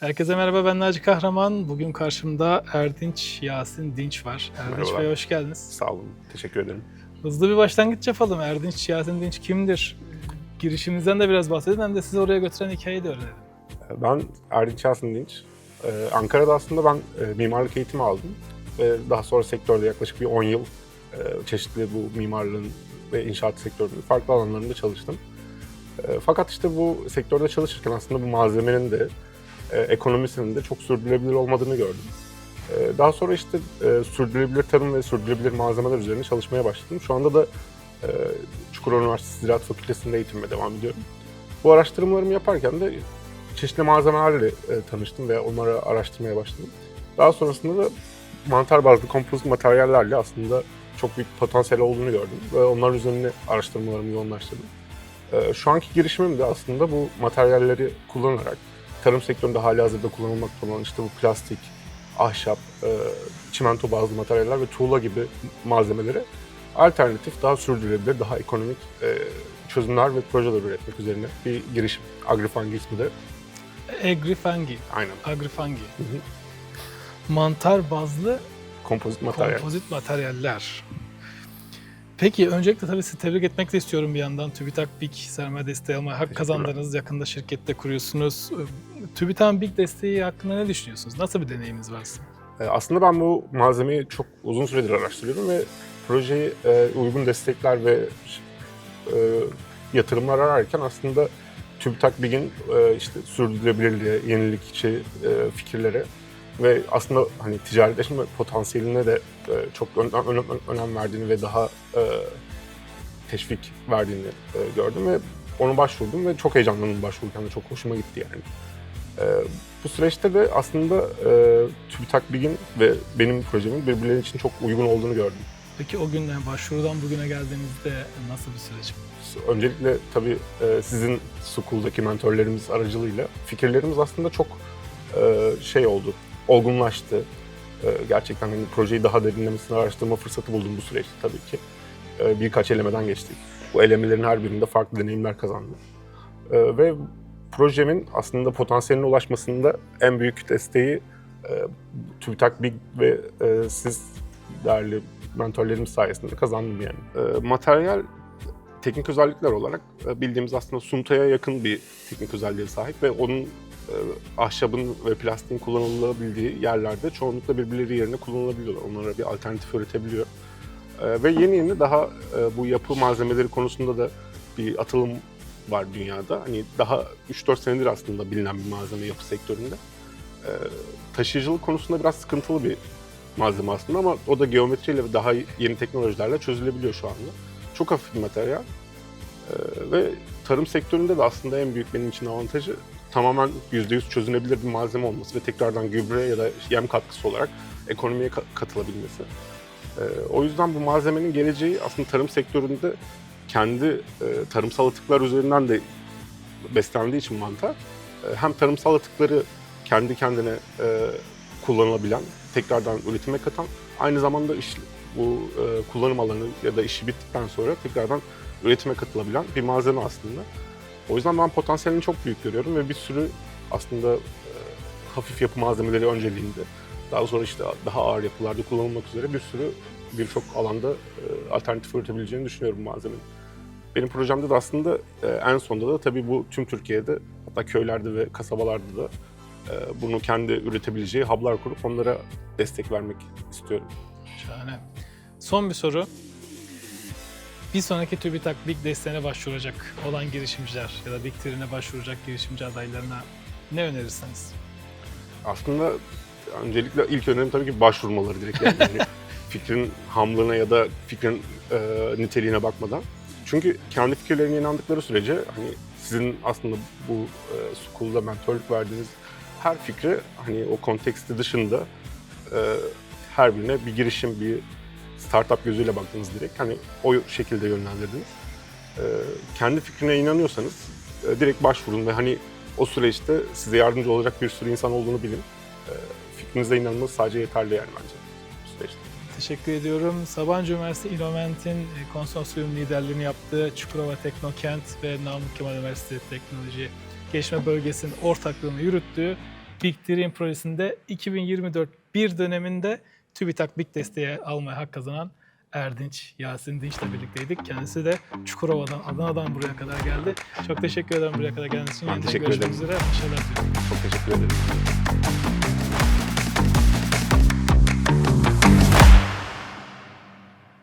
Herkese merhaba ben Naci Kahraman. Bugün karşımda Erdinç Yasin Dinç var. Erdinç Merhabalar. Bey hoş geldiniz. Sağ olun. Teşekkür ederim. Hızlı bir başlangıç yapalım. Erdinç Yasin Dinç kimdir? Girişimizden de biraz bahsedin hem de sizi oraya götüren hikayeyi de öğrenelim. Ben Erdinç Yasin Dinç. Ee, Ankara'da aslında ben e, mimarlık eğitimi aldım. Ve daha sonra sektörde yaklaşık bir 10 yıl e, çeşitli bu mimarlığın ve inşaat sektörünün farklı alanlarında çalıştım. E, Fakat işte bu sektörde çalışırken aslında bu malzemenin de e, ekonomisinin de çok sürdürülebilir olmadığını gördüm. E, Daha sonra işte e, sürdürülebilir tarım ve sürdürülebilir malzemeler üzerine çalışmaya başladım. Şu anda da e, Çukurova Üniversitesi Ziraat Fakültesi'nde eğitimime devam ediyorum. Bu araştırmalarımı yaparken de çeşitli malzemelerle e, tanıştım ve onları araştırmaya başladım. Daha sonrasında da mantar bazlı kompozit materyallerle aslında çok büyük potansiyel olduğunu gördüm ve onlar üzerine araştırmalarımı yoğunlaştırdım. E, şu anki girişimim de aslında bu materyalleri kullanarak tarım sektöründe hali hazırda kullanılmakta olan işte bu plastik, ahşap, e, çimento bazlı materyaller ve tuğla gibi malzemeleri alternatif, daha sürdürülebilir, daha ekonomik e, çözümler ve projeler üretmek üzerine bir girişim. Agrifungi ismi de. Agrifungi. Aynen. Hı hı. Mantar bazlı Kompozit materyal. kompozit materyaller. Peki öncelikle tabii sizi tebrik etmek de istiyorum bir yandan. TÜBİTAK BİK sermaye desteği almaya hak kazandınız. Yakında şirkette kuruyorsunuz. TÜBİTAK'ın BİK desteği hakkında ne düşünüyorsunuz? Nasıl bir deneyiminiz var sizin? E, Aslında ben bu malzemeyi çok uzun süredir araştırıyorum ve projeyi e, uygun destekler ve e, yatırımlar ararken aslında TÜBİTAK BİG'in e, işte sürdürülebilirliğe, yenilikçi fikirlere ve aslında hani ticaretleşme potansiyeline de e, çok ön- ön- önem verdiğini ve daha e, teşvik verdiğini e, gördüm ve onu başvurdum ve çok heyecanlandım başvururken de çok hoşuma gitti yani. E, bu süreçte de aslında e, TÜBİTAK BİG'in ve benim projemin birbirleri için çok uygun olduğunu gördüm. Peki o günden başvurudan bugüne geldiğinizde nasıl bir süreç? Öncelikle tabii e, sizin School'daki mentorlarımız aracılığıyla fikirlerimiz aslında çok e, şey oldu, olgunlaştı. E, Gerçekten hani projeyi daha derinlemesine araştırma fırsatı buldum bu süreçte tabii ki. E, Birkaç elemeden geçtik. Bu elemelerin her birinde farklı deneyimler kazandım. E, Ve projemin aslında potansiyeline ulaşmasında en büyük desteği e, TÜBİTAK BİG ve e, siz değerli mentorlarımız sayesinde kazandım yani. E, Materyal teknik özellikler olarak e, bildiğimiz aslında suntaya yakın bir teknik özelliğe sahip ve onun ahşabın ve plastiğin kullanılabildiği yerlerde çoğunlukla birbirleri yerine kullanılabiliyorlar. Onlara bir alternatif üretebiliyor. E, Ve yeni yeni daha e, bu yapı malzemeleri konusunda da bir atılım var dünyada. Hani daha 3-4 senedir aslında bilinen bir malzeme yapı sektöründe. E, Taşıyıcılık konusunda biraz sıkıntılı bir malzeme aslında ama o da geometriyle ve daha yeni teknolojilerle çözülebiliyor şu anda. Çok hafif bir materyal. Ve tarım sektöründe de aslında en büyük benim için avantajı tamamen %100 çözünebilir bir malzeme olması ve tekrardan gübre ya da yem katkısı olarak ekonomiye ka- katılabilmesi. Ee, o yüzden bu malzemenin geleceği aslında tarım sektöründe kendi e, tarımsal atıklar üzerinden de beslendiği için mantar e, hem tarımsal atıkları kendi kendine e, kullanılabilen, tekrardan üretime katan, aynı zamanda iş, bu kullanım alanı ya da işi bittikten sonra tekrardan üretime katılabilen bir malzeme aslında. O yüzden ben potansiyelini çok büyük görüyorum ve bir sürü aslında e, hafif yapı malzemeleri önceliğinde, daha sonra işte daha ağır yapılarda kullanılmak üzere bir sürü birçok alanda e, alternatif üretebileceğini düşünüyorum malzemenin. Benim projemde de aslında e, en sonunda da tabii bu tüm Türkiye'de hatta köylerde ve kasabalarda da bunu kendi üretebileceği hub'lar kurup onlara destek vermek istiyorum. Şahane. Son bir soru. Bir sonraki TÜBİTAK BİK desteğine başvuracak olan girişimciler ya da BİK TİR'ine başvuracak girişimci adaylarına ne önerirsiniz? Aslında öncelikle ilk önerim tabii ki başvurmaları direkt yani. Yani fikrin hamlığına ya da fikrin e, niteliğine bakmadan. Çünkü kendi fikirlerine inandıkları sürece hani sizin aslında bu e, school'da mentorluk verdiğiniz her fikri hani o konteksti dışında e, her birine bir girişim, bir startup gözüyle baktınız direkt. Hani o şekilde yönlendirdiniz. E, kendi fikrine inanıyorsanız e, direkt başvurun ve hani o süreçte size yardımcı olacak bir sürü insan olduğunu bilin. E, fikrinize inanmanız sadece yeterli yani bence süreçte. Teşekkür ediyorum. Sabancı Üniversitesi Innovent'in e, konsorsiyum liderliğini yaptığı Çukurova Teknokent ve Namık Kemal Üniversitesi Teknoloji Gelişme Bölgesi'nin ortaklığını yürüttüğü Big Dream projesinde 2024 bir döneminde TÜBİTAK Big desteği almaya hak kazanan Erdinç, Yasin Dinç'le birlikteydik. Kendisi de Çukurova'dan, Adana'dan buraya kadar geldi. Çok teşekkür ederim buraya kadar geldiğiniz için. Ben Yeniden teşekkür görüşmek ederim. üzere. Başarılar diliyorum. Çok teşekkür ederim.